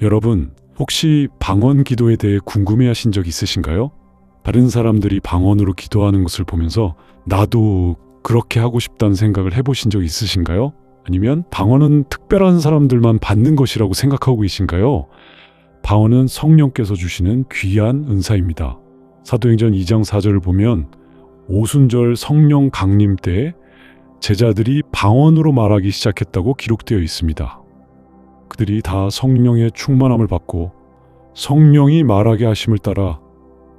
여러분, 혹시 방언 기도에 대해 궁금해 하신 적 있으신가요? 다른 사람들이 방언으로 기도하는 것을 보면서 나도 그렇게 하고 싶다는 생각을 해보신 적 있으신가요? 아니면 방언은 특별한 사람들만 받는 것이라고 생각하고 계신가요? 방언은 성령께서 주시는 귀한 은사입니다. 사도행전 2장 4절을 보면 오순절 성령 강림 때 제자들이 방언으로 말하기 시작했다고 기록되어 있습니다. 그들이 다 성령의 충만함을 받고 성령이 말하게 하심을 따라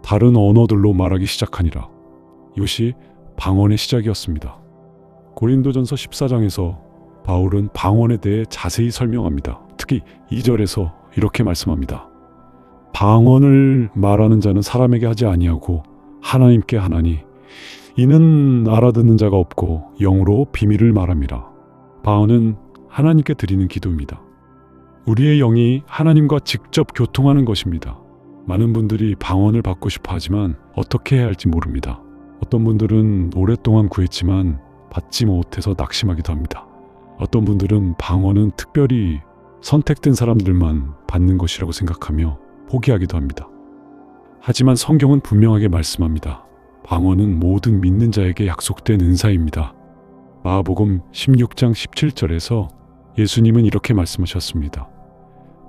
다른 언어들로 말하기 시작하니라. 이것이 방언의 시작이었습니다. 고린도전서 14장에서 바울은 방언에 대해 자세히 설명합니다. 특히 2절에서 이렇게 말씀합니다. 방언을 말하는 자는 사람에게 하지 아니하고 하나님께 하나니 이는 알아듣는 자가 없고 영으로 비밀을 말함이라. 방언은 하나님께 드리는 기도입니다. 우리의 영이 하나님과 직접 교통하는 것입니다. 많은 분들이 방언을 받고 싶어 하지만 어떻게 해야 할지 모릅니다. 어떤 분들은 오랫동안 구했지만 받지 못해서 낙심하기도 합니다. 어떤 분들은 방언은 특별히 선택된 사람들만 받는 것이라고 생각하며 포기하기도 합니다. 하지만 성경은 분명하게 말씀합니다. 방언은 모든 믿는 자에게 약속된 은사입니다. 마가복음 16장 17절에서 예수님은 이렇게 말씀하셨습니다.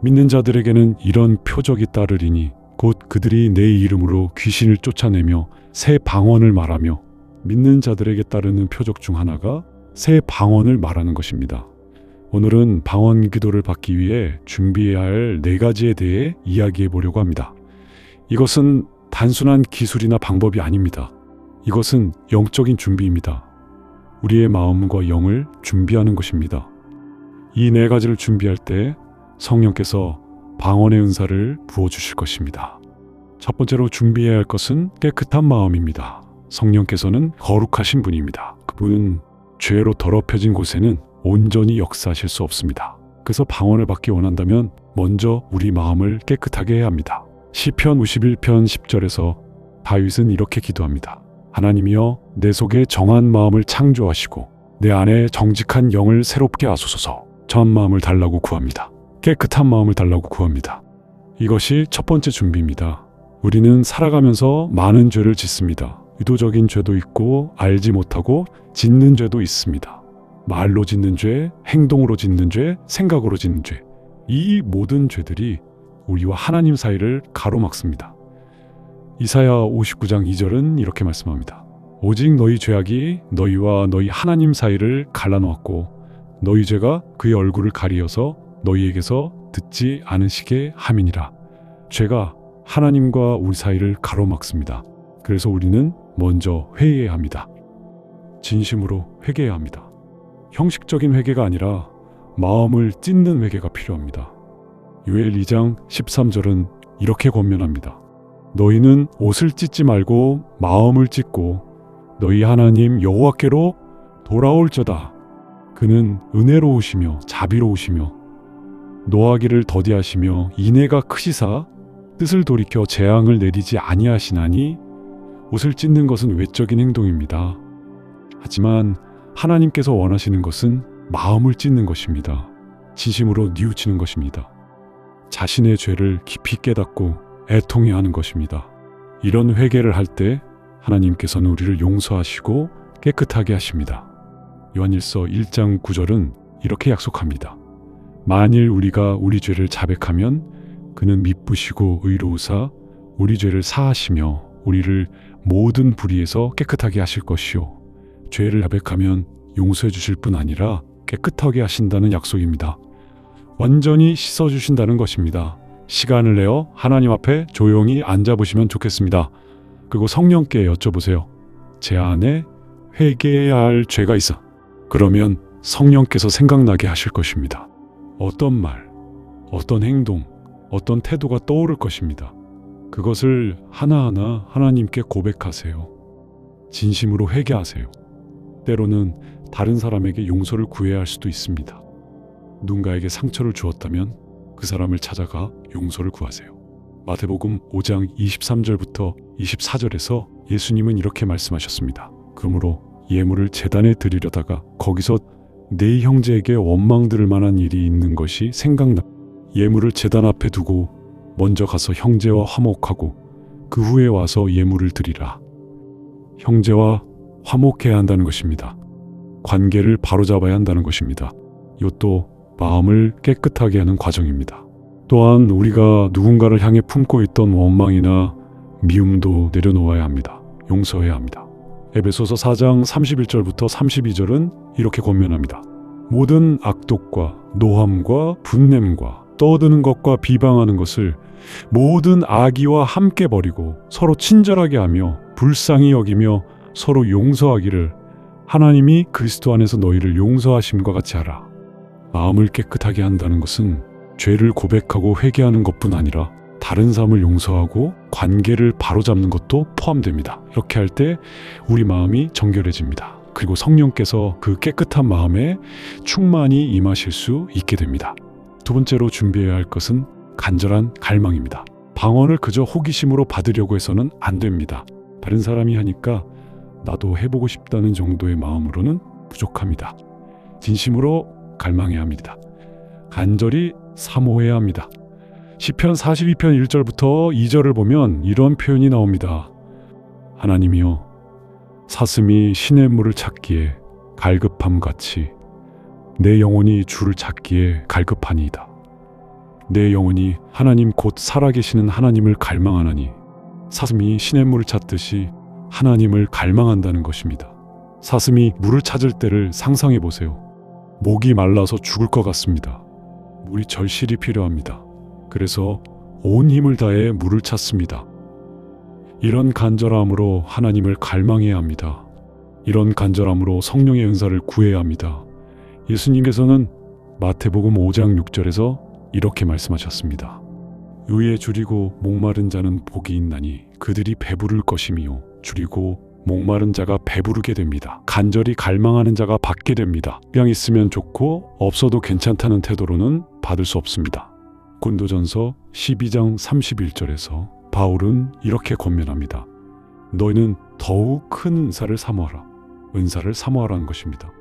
믿는 자들에게는 이런 표적이 따르리니 곧 그들이 내 이름으로 귀신을 쫓아내며 새 방언을 말하며 믿는 자들에게 따르는 표적 중 하나가 새 방언을 말하는 것입니다. 오늘은 방언 기도를 받기 위해 준비해야 할 네 가지에 대해 이야기해 보려고 합니다. 이것은 단순한 기술이나 방법이 아닙니다. 이것은 영적인 준비입니다. 우리의 마음과 영을 준비하는 것입니다. 이 네 가지를 준비할 때 성령께서 방언의 은사를 부어주실 것입니다. 첫 번째로 준비해야 할 것은 깨끗한 마음입니다. 성령께서는 거룩하신 분입니다. 그분은 죄로 더럽혀진 곳에는 온전히 역사하실 수 없습니다. 그래서 방언을 받기 원한다면 먼저 우리 마음을 깨끗하게 해야 합니다. 시편 51편 10절에서 다윗은 이렇게 기도합니다. 하나님이여 내 속에 정한 마음을 창조하시고 내 안에 정직한 영을 새롭게 하소서. 정한 마음을 달라고 구합니다. 깨끗한 마음을 달라고 구합니다. 이것이 첫 번째 준비입니다. 우리는 살아가면서 많은 죄를 짓습니다. 의도적인 죄도 있고 알지 못하고 짓는 죄도 있습니다. 말로 짓는 죄, 행동으로 짓는 죄, 생각으로 짓는 죄. 이 모든 죄들이 우리와 하나님 사이를 가로막습니다. 이사야 59장 2절은 이렇게 말씀합니다. 오직 너희 죄악이 너희와 너희 하나님 사이를 갈라놓았고 너희 죄가 그의 얼굴을 가리어서 너희에게서 듣지 않으시게 함이니라. 죄가 하나님과 우리 사이를 가로막습니다. 그래서 우리는 먼저 회개해야 합니다. 진심으로 회개해야 합니다. 형식적인 회개가 아니라 마음을 찢는 회개가 필요합니다. 요엘 2장 13절은 이렇게 권면합니다. 너희는 옷을 찢지 말고 마음을 찢고 너희 하나님 여호와께로 돌아올저다. 그는 은혜로우시며 자비로우시며 노하기를 더디하시며 인애가 크시사 뜻을 돌이켜 재앙을 내리지 아니하시나니 옷을 찢는 것은 외적인 행동입니다. 하지만 하나님께서 원하시는 것은 마음을 찢는 것입니다. 진심으로 뉘우치는 것입니다. 자신의 죄를 깊이 깨닫고 애통해 하는 것입니다. 이런 회개를 할 때 하나님께서는 우리를 용서하시고 깨끗하게 하십니다. 요한일서 1장 9절은 이렇게 약속합니다. 만일 우리가 우리 죄를 자백하면 그는 미쁘시고 의로우사 우리 죄를 사하시며 우리를 모든 불의에서 깨끗하게 하실 것이요 죄를 자백하면 용서해 주실 뿐 아니라 깨끗하게 하신다는 약속입니다. 완전히 씻어 주신다는 것입니다. 시간을 내어 하나님 앞에 조용히 앉아 보시면 좋겠습니다. 그리고 성령께 여쭤보세요. 제 안에 회개해야 할 죄가 있어. 그러면 성령께서 생각나게 하실 것입니다. 어떤 말, 어떤 행동, 어떤 태도가 떠오를 것입니다. 그것을 하나하나 하나님께 고백하세요. 진심으로 회개하세요. 때로는 다른 사람에게 용서를 구해야 할 수도 있습니다. 누군가에게 상처를 주었다면 그 사람을 찾아가 용서를 구하세요. 마태복음 5장 23절부터 24절에서 예수님은 이렇게 말씀하셨습니다. 그러므로 예물을 재단에 드리려다가 거기서 내 형제에게 원망 들을 만한 일이 있는 것이 생각나 예물을 제단 앞에 두고 먼저 가서 형제와 화목하고 그 후에 와서 예물을 드리라. 형제와 화목해야 한다는 것입니다. 관계를 바로잡아야 한다는 것입니다. 이것도 마음을 깨끗하게 하는 과정입니다. 또한 우리가 누군가를 향해 품고 있던 원망이나 미움도 내려놓아야 합니다. 용서해야 합니다. 에베소서 4장 31절부터 32절은 이렇게 권면합니다. 모든 악독과 노함과 분냄과 떠드는 것과 비방하는 것을 모든 악의와 함께 버리고 서로 친절하게 하며 불쌍히 여기며 서로 용서하기를 하나님이 그리스도 안에서 너희를 용서하심과 같이 하라. 마음을 깨끗하게 한다는 것은 죄를 고백하고 회개하는 것뿐 아니라 다른 사람을 용서하고 관계를 바로잡는 것도 포함됩니다. 이렇게 할 때 우리 마음이 정결해집니다. 그리고 성령께서 그 깨끗한 마음에 충만히 임하실 수 있게 됩니다. 두 번째로 준비해야 할 것은 간절한 갈망입니다. 방언을 그저 호기심으로 받으려고 해서는 안 됩니다. 다른 사람이 하니까 나도 해보고 싶다는 정도의 마음으로는 부족합니다. 진심으로 갈망해야 합니다. 간절히 사모해야 합니다. 시편 42편 1절부터 2절을 보면 이런 표현이 나옵니다. 하나님이여 사슴이 신의 물을 찾기에 갈급함 같이 내 영혼이 주를 찾기에 갈급하니이다. 내 영혼이 하나님 곧 살아계시는 하나님을 갈망하나니 사슴이 신의 물을 찾듯이 하나님을 갈망한다는 것입니다. 사슴이 물을 찾을 때를 상상해 보세요. 목이 말라서 죽을 것 같습니다. 물이 절실히 필요합니다. 그래서 온 힘을 다해 물을 찾습니다. 이런 간절함으로 하나님을 갈망해야 합니다. 이런 간절함으로 성령의 은사를 구해야 합니다. 예수님께서는 마태복음 5장 6절에서 이렇게 말씀하셨습니다. 의에 줄이고 목마른 자는 복이 있나니 그들이 배부를 것이미요 줄이고 목마른 자가 배부르게 됩니다. 간절히 갈망하는 자가 받게 됩니다. 그냥 있으면 좋고 없어도 괜찮다는 태도로는 받을 수 없습니다. 곤도전서 12장 31절에서 바울은 이렇게 권면합니다. 너희는 더욱 큰 은사를 사모하라. 은사를 사모하라는 것입니다.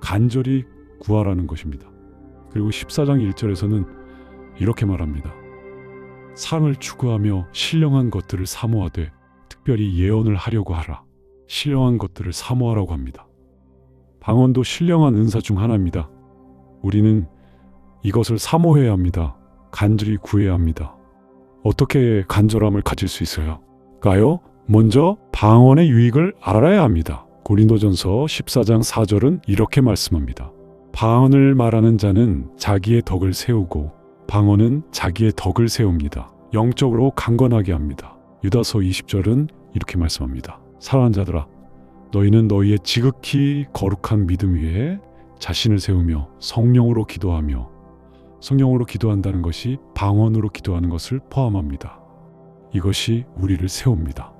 간절히 구하라는 것입니다. 그리고 14장 1절에서는 이렇게 말합니다. 상을 추구하며 신령한 것들을 사모하되 특별히 예언을 하려고 하라. 신령한 것들을 사모하라고 합니다. 방언도 신령한 은사 중 하나입니다. 우리는 이것을 사모해야 합니다. 간절히 구해야 합니다. 어떻게 간절함을 가질 수 있어요?까요? 먼저 방언의 유익을 알아야 합니다. 고린도전서 14장 4절은 이렇게 말씀합니다. 방언을 말하는 자는 자기의 덕을 세우고 방언은 자기의 덕을 세웁니다. 영적으로 강건하게 합니다. 유다서 20절은 이렇게 말씀합니다. 사랑하는 자들아 너희는 너희의 지극히 거룩한 믿음 위에 자신을 세우며 성령으로 기도하며 성령으로 기도한다는 것이 방언으로 기도하는 것을 포함합니다. 이것이 우리를 세웁니다.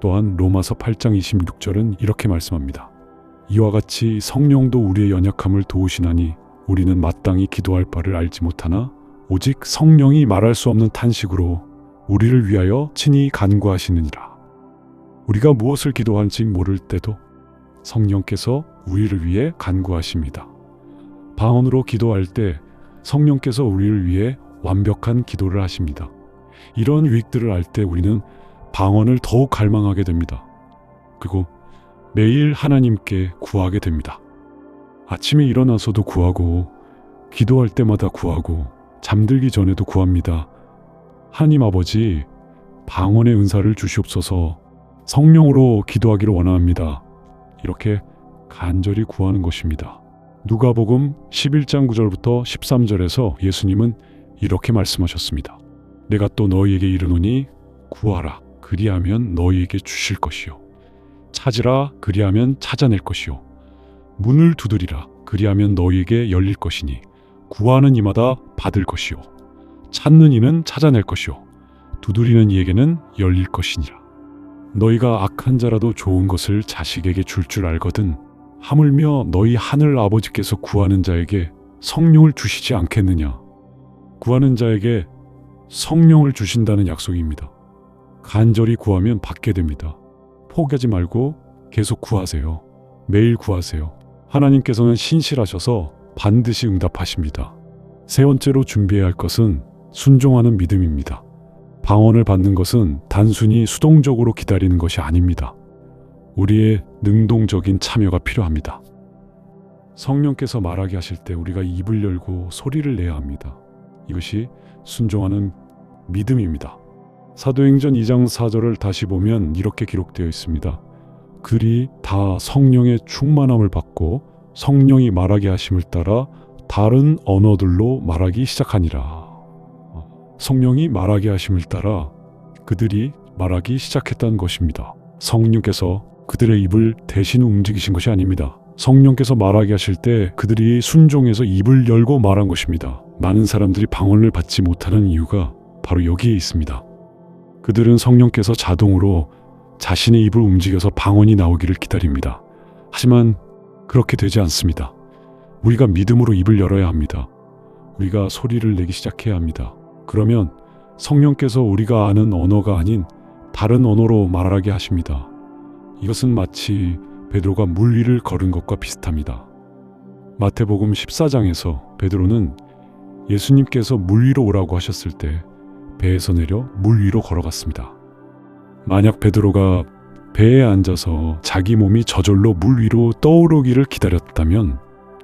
또한 로마서 8장 26절은 이렇게 말씀합니다. 이와 같이 성령도 우리의 연약함을 도우시나니 우리는 마땅히 기도할 바를 알지 못하나 오직 성령이 말할 수 없는 탄식으로 우리를 위하여 친히 간구하시느니라. 우리가 무엇을 기도할지 모를 때도 성령께서 우리를 위해 간구하십니다. 방언으로 기도할 때 성령께서 우리를 위해 완벽한 기도를 하십니다. 이런 유익들을 알 때 우리는 방언을 더욱 갈망하게 됩니다. 그리고 매일 하나님께 구하게 됩니다. 아침에 일어나서도 구하고, 기도할 때마다 구하고, 잠들기 전에도 구합니다. 하나님 아버지, 방언의 은사를 주시옵소서 성령으로 기도하기를 원합니다. 이렇게 간절히 구하는 것입니다. 누가복음 11장 9절부터 13절에서 예수님은 이렇게 말씀하셨습니다. 내가 또 너희에게 이르노니 구하라. 그리하면 너희에게 주실 것이요. 찾으라. 그리하면 찾아낼 것이요. 문을 두드리라. 그리하면 너희에게 열릴 것이니 구하는 이마다 받을 것이요. 찾는 이는 찾아낼 것이요. 두드리는 이에게는 열릴 것이니라. 너희가 악한 자라도 좋은 것을 자식에게 줄줄 알거든 하물며 너희 하늘 아버지께서 구하는 자에게 성령을 주시지 않겠느냐 구하는 자에게 성령을 주신다는 약속입니다. 간절히 구하면 받게 됩니다. 포기하지 말고 계속 구하세요. 매일 구하세요. 하나님께서는 신실하셔서 반드시 응답하십니다. 세 번째로 준비해야 할 것은 순종하는 믿음입니다. 방언을 받는 것은 단순히 수동적으로 기다리는 것이 아닙니다. 우리의 능동적인 참여가 필요합니다. 성령께서 말하게 하실 때 우리가 입을 열고 소리를 내야 합니다. 이것이 순종하는 믿음입니다. 사도행전 2장 4절을 다시 보면 이렇게 기록되어 있습니다. 그리 다 성령의 충만함을 받고 성령이 말하게 하심을 따라 다른 언어들로 말하기 시작하니라. 성령이 말하게 하심을 따라 그들이 말하기 시작했다는 것입니다. 성령께서 그들의 입을 대신 움직이신 것이 아닙니다. 성령께서 말하게 하실 때 그들이 순종해서 입을 열고 말한 것입니다. 많은 사람들이 방언을 받지 못하는 이유가 바로 여기에 있습니다. 그들은 성령께서 자동으로 자신의 입을 움직여서 방언이 나오기를 기다립니다. 하지만 그렇게 되지 않습니다. 우리가 믿음으로 입을 열어야 합니다. 우리가 소리를 내기 시작해야 합니다. 그러면 성령께서 우리가 아는 언어가 아닌 다른 언어로 말하게 하십니다. 이것은 마치 베드로가 물 위를 걸은 것과 비슷합니다. 마태복음 14장에서 베드로는 예수님께서 물 위로 오라고 하셨을 때 배에서 내려 물 위로 걸어갔습니다. 만약 베드로가 배에 앉아서 자기 몸이 저절로 물 위로 떠오르기를 기다렸다면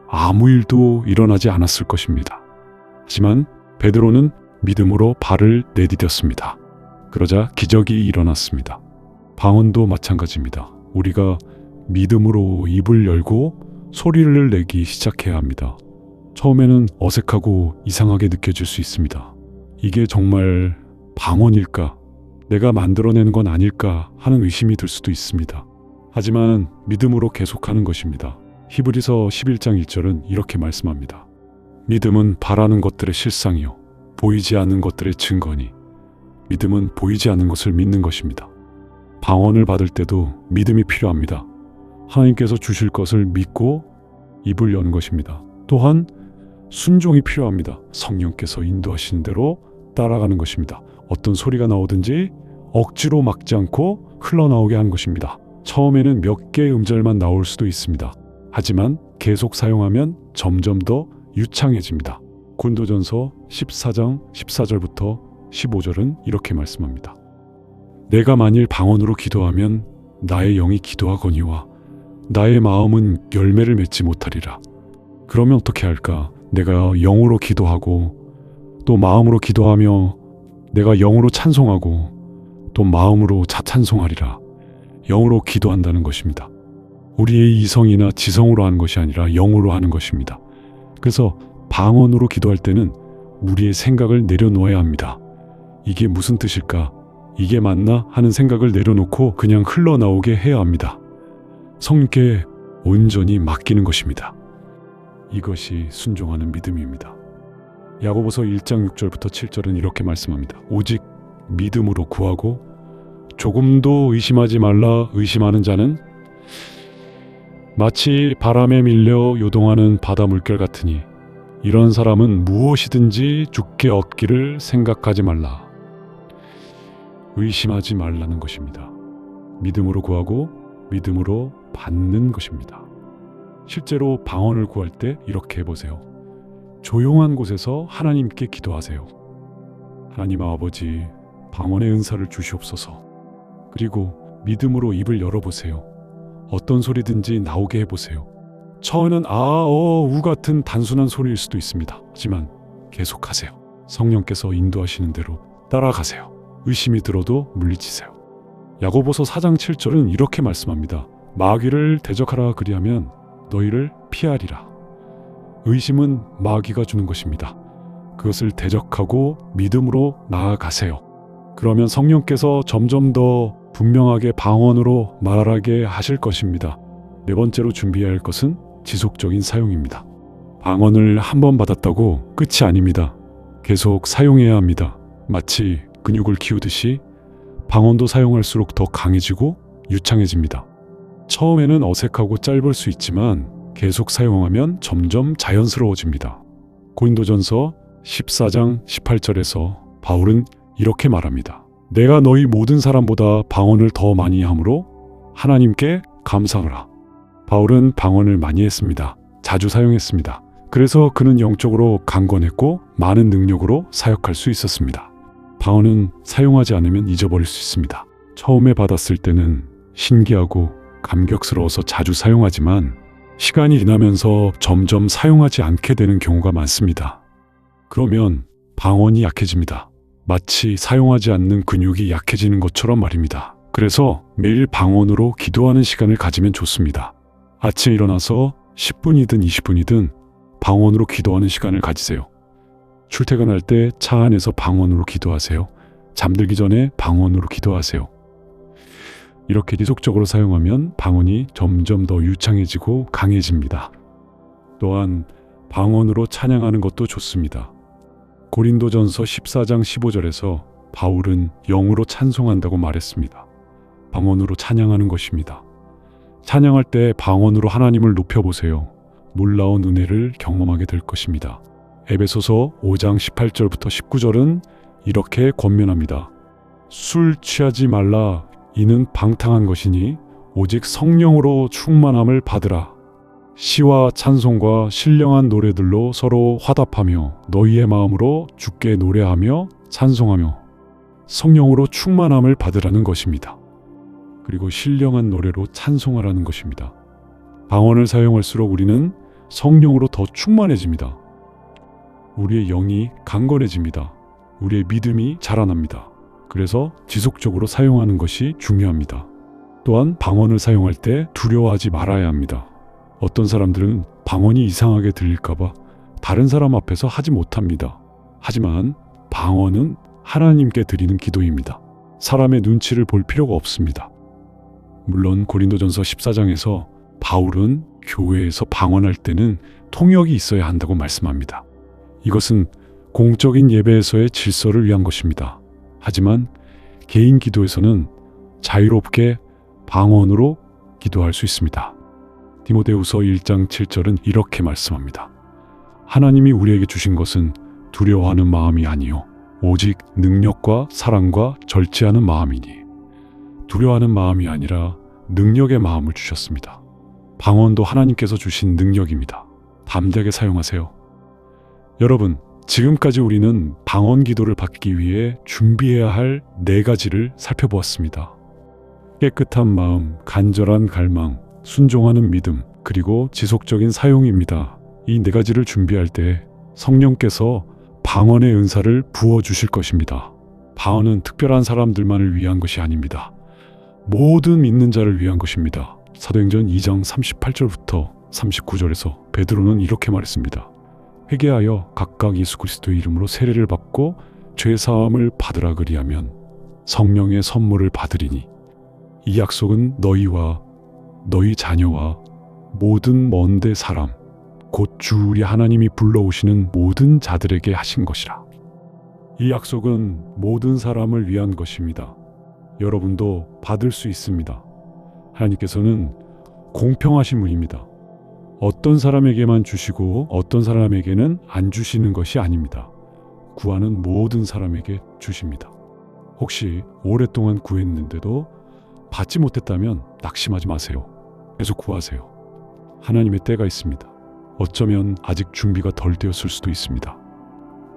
아무 일도 일어나지 않았을 것입니다. 하지만 베드로는 믿음으로 발을 내디뎠습니다. 그러자 기적이 일어났습니다. 방언도 마찬가지입니다. 우리가 믿음으로 입을 열고 소리를 내기 시작해야 합니다. 처음에는 어색하고 이상하게 느껴질 수 있습니다. 이게 정말 방언일까? 내가 만들어내는 건 아닐까 하는 의심이 들 수도 있습니다. 하지만 믿음으로 계속하는 것입니다. 히브리서 11장 1절은 이렇게 말씀합니다. 믿음은 바라는 것들의 실상이요. 보이지 않는 것들의 증거니. 믿음은 보이지 않는 것을 믿는 것입니다. 방언을 받을 때도 믿음이 필요합니다. 하나님께서 주실 것을 믿고 입을 여는 것입니다. 또한 순종이 필요합니다. 성령께서 인도하시는 대로 따라가는 것입니다. 어떤 소리가 나오든지 억지로 막지 않고 흘러나오게 하는 것입니다. 처음에는 몇 개의 음절만 나올 수도 있습니다. 하지만 계속 사용하면 점점 더 유창해집니다. 군도전서 14장 14절부터 15절은 이렇게 말씀합니다. 내가 만일 방언으로 기도하면 나의 영이 기도하거니와 나의 마음은 열매를 맺지 못하리라. 그러면 어떻게 할까? 내가 영으로 기도하고 또 마음으로 기도하며 내가 영으로 찬송하고 또 마음으로 자찬송하리라. 영으로 기도한다는 것입니다. 우리의 이성이나 지성으로 하는 것이 아니라 영으로 하는 것입니다. 그래서 방언으로 기도할 때는 우리의 생각을 내려놓아야 합니다. 이게 무슨 뜻일까? 이게 맞나? 하는 생각을 내려놓고 그냥 흘러나오게 해야 합니다. 성령께 온전히 맡기는 것입니다. 이것이 순종하는 믿음입니다. 야고보서 1장 6절부터 7절은 이렇게 말씀합니다. 오직 믿음으로 구하고 조금도 의심하지 말라 의심하는 자는 마치 바람에 밀려 요동하는 바다 물결 같으니 이런 사람은 무엇이든지 죽게 얻기를 생각하지 말라. 의심하지 말라는 것입니다. 믿음으로 구하고 믿음으로 받는 것입니다. 실제로 방언을 구할 때 이렇게 해보세요. 조용한 곳에서 하나님께 기도하세요. 하나님 아버지, 방언의 은사를 주시옵소서. 그리고 믿음으로 입을 열어보세요. 어떤 소리든지 나오게 해보세요. 처음에는 아, 어, 우 같은 단순한 소리일 수도 있습니다. 하지만 계속하세요. 성령께서 인도하시는 대로 따라가세요. 의심이 들어도 물리치세요. 야고보서 4장 7절은 이렇게 말씀합니다. 마귀를 대적하라 그리하면 너희를 피하리라. 의심은 마귀가 주는 것입니다. 그것을 대적하고 믿음으로 나아가세요. 그러면 성령께서 점점 더 분명하게 방언으로 말하게 하실 것입니다. 네 번째로 준비해야 할 것은 지속적인 사용입니다. 방언을 한 번 받았다고 끝이 아닙니다. 계속 사용해야 합니다. 마치 근육을 키우듯이 방언도 사용할수록 더 강해지고 유창해집니다. 처음에는 어색하고 짧을 수 있지만 계속 사용하면 점점 자연스러워집니다. 고린도전서 14장 18절에서 바울은 이렇게 말합니다. 내가 너희 모든 사람보다 방언을 더 많이 함으로 하나님께 감사하라. 바울은 방언을 많이 했습니다. 자주 사용했습니다. 그래서 그는 영적으로 강건했고 많은 능력으로 사역할 수 있었습니다. 방언은 사용하지 않으면 잊어버릴 수 있습니다. 처음에 받았을 때는 신기하고 감격스러워서 자주 사용하지만 시간이 지나면서 점점 사용하지 않게 되는 경우가 많습니다. 그러면 방언이 약해집니다. 마치 사용하지 않는 근육이 약해지는 것처럼 말입니다. 그래서 매일 방언으로 기도하는 시간을 가지면 좋습니다. 아침에 일어나서 10분이든 20분이든 방언으로 기도하는 시간을 가지세요. 출퇴근할 때 차 안에서 방언으로 기도하세요. 잠들기 전에 방언으로 기도하세요. 이렇게 지속적으로 사용하면 방언이 점점 더 유창해지고 강해집니다. 또한 방언으로 찬양하는 것도 좋습니다. 고린도전서 14장 15절에서 바울은 영으로 찬송한다고 말했습니다. 방언으로 찬양하는 것입니다. 찬양할 때 방언으로 하나님을 높여보세요. 놀라운 은혜를 경험하게 될 것입니다. 에베소서 5장 18절부터 19절은 이렇게 권면합니다. 술 취하지 말라 이는 방탕한 것이니 오직 성령으로 충만함을 받으라. 시와 찬송과 신령한 노래들로 서로 화답하며 너희의 마음으로 주께 노래하며 찬송하며 성령으로 충만함을 받으라는 것입니다. 그리고 신령한 노래로 찬송하라는 것입니다. 방언을 사용할수록 우리는 성령으로 더 충만해집니다. 우리의 영이 강건해집니다. 우리의 믿음이 자라납니다. 그래서 지속적으로 사용하는 것이 중요합니다. 또한 방언을 사용할 때 두려워하지 말아야 합니다. 어떤 사람들은 방언이 이상하게 들릴까봐 다른 사람 앞에서 하지 못합니다. 하지만 방언은 하나님께 드리는 기도입니다. 사람의 눈치를 볼 필요가 없습니다. 물론 고린도전서 14장에서 바울은 교회에서 방언할 때는 통역이 있어야 한다고 말씀합니다. 이것은 공적인 예배에서의 질서를 위한 것입니다. 하지만 개인 기도에서는 자유롭게 방언으로 기도할 수 있습니다. 디모데후서 1장 7절은 이렇게 말씀합니다. 하나님이 우리에게 주신 것은 두려워하는 마음이 아니요 오직 능력과 사랑과 절제하는 마음이니 두려워하는 마음이 아니라 능력의 마음을 주셨습니다. 방언도 하나님께서 주신 능력입니다. 담대하게 사용하세요. 여러분, 지금까지 우리는 방언 기도를 받기 위해 준비해야 할 네 가지를 살펴보았습니다. 깨끗한 마음, 간절한 갈망, 순종하는 믿음, 그리고 지속적인 사용입니다. 이 네 가지를 준비할 때 성령께서 방언의 은사를 부어 주실 것입니다. 방언은 특별한 사람들만을 위한 것이 아닙니다. 모든 믿는 자를 위한 것입니다. 사도행전 2장 38절부터 39절에서 베드로는 이렇게 말했습니다. 회개하여 각각 예수 그리스도의 이름으로 세례를 받고 죄 사함을 받으라 그리하면 성령의 선물을 받으리니 이 약속은 너희와 너희 자녀와 모든 먼데 사람 곧 주 우리 하나님이 불러오시는 모든 자들에게 하신 것이라. 이 약속은 모든 사람을 위한 것입니다. 여러분도 받을 수 있습니다. 하나님께서는 공평하신 분입니다. 어떤 사람에게만 주시고 어떤 사람에게는 안 주시는 것이 아닙니다. 구하는 모든 사람에게 주십니다. 혹시 오랫동안 구했는데도 받지 못했다면 낙심하지 마세요. 계속 구하세요. 하나님의 때가 있습니다. 어쩌면 아직 준비가 덜 되었을 수도 있습니다.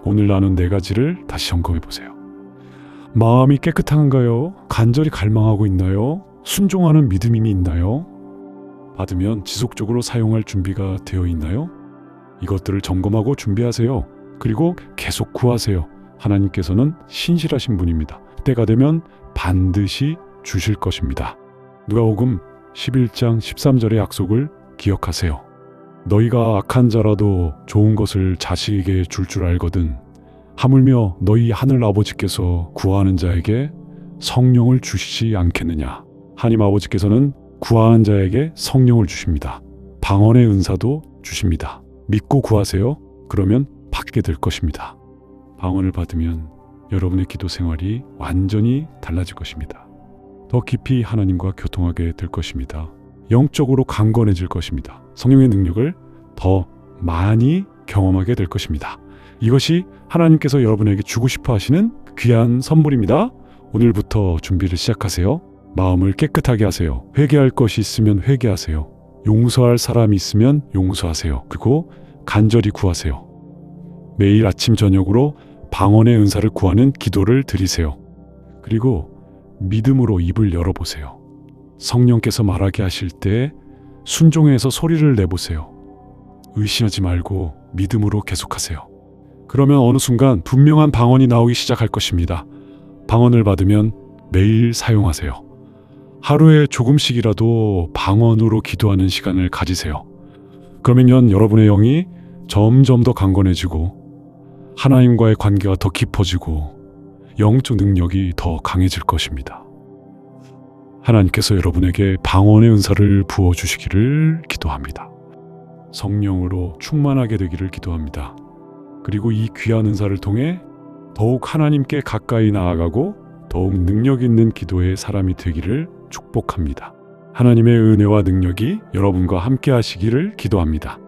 오늘 나눈 네 가지를 다시 점검해 보세요. 마음이 깨끗한가요? 간절히 갈망하고 있나요? 순종하는 믿음이 있나요? 받으면 지속적으로 사용할 준비가 되어 있나요? 이것들을 점검하고 준비하세요. 그리고 계속 구하세요. 하나님께서는 신실하신 분입니다. 때가 되면 반드시 주실 것입니다. 누가복음 11장 13절의 약속을 기억하세요. 너희가 악한 자라도 좋은 것을 자식에게 줄줄 알거든. 하물며 너희 하늘 아버지께서 구하는 자에게 성령을 주시지 않겠느냐. 하나님 아버지께서는 구하는 자에게 성령을 주십니다. 방언의 은사도 주십니다. 믿고 구하세요. 그러면 받게 될 것입니다. 방언을 받으면 여러분의 기도 생활이 완전히 달라질 것입니다. 더 깊이 하나님과 교통하게 될 것입니다. 영적으로 강건해질 것입니다. 성령의 능력을 더 많이 경험하게 될 것입니다. 이것이 하나님께서 여러분에게 주고 싶어 하시는 귀한 선물입니다. 오늘부터 준비를 시작하세요. 마음을 깨끗하게 하세요. 회개할 것이 있으면 회개하세요. 용서할 사람이 있으면 용서하세요. 그리고 간절히 구하세요. 매일 아침 저녁으로 방언의 은사를 구하는 기도를 드리세요. 그리고 믿음으로 입을 열어보세요. 성령께서 말하게 하실 때 순종해서 소리를 내보세요. 의심하지 말고 믿음으로 계속하세요. 그러면 어느 순간 분명한 방언이 나오기 시작할 것입니다. 방언을 받으면 매일 사용하세요. 하루에 조금씩이라도 방언으로 기도하는 시간을 가지세요. 그러면 여러분의 영이 점점 더 강건해지고 하나님과의 관계가 더 깊어지고 영적 능력이 더 강해질 것입니다. 하나님께서 여러분에게 방언의 은사를 부어 주시기를 기도합니다. 성령으로 충만하게 되기를 기도합니다. 그리고 이 귀한 은사를 통해 더욱 하나님께 가까이 나아가고 더욱 능력 있는 기도의 사람이 되기를 축복합니다. 하나님의 은혜와 능력이 여러분과 함께 하시기를 기도합니다.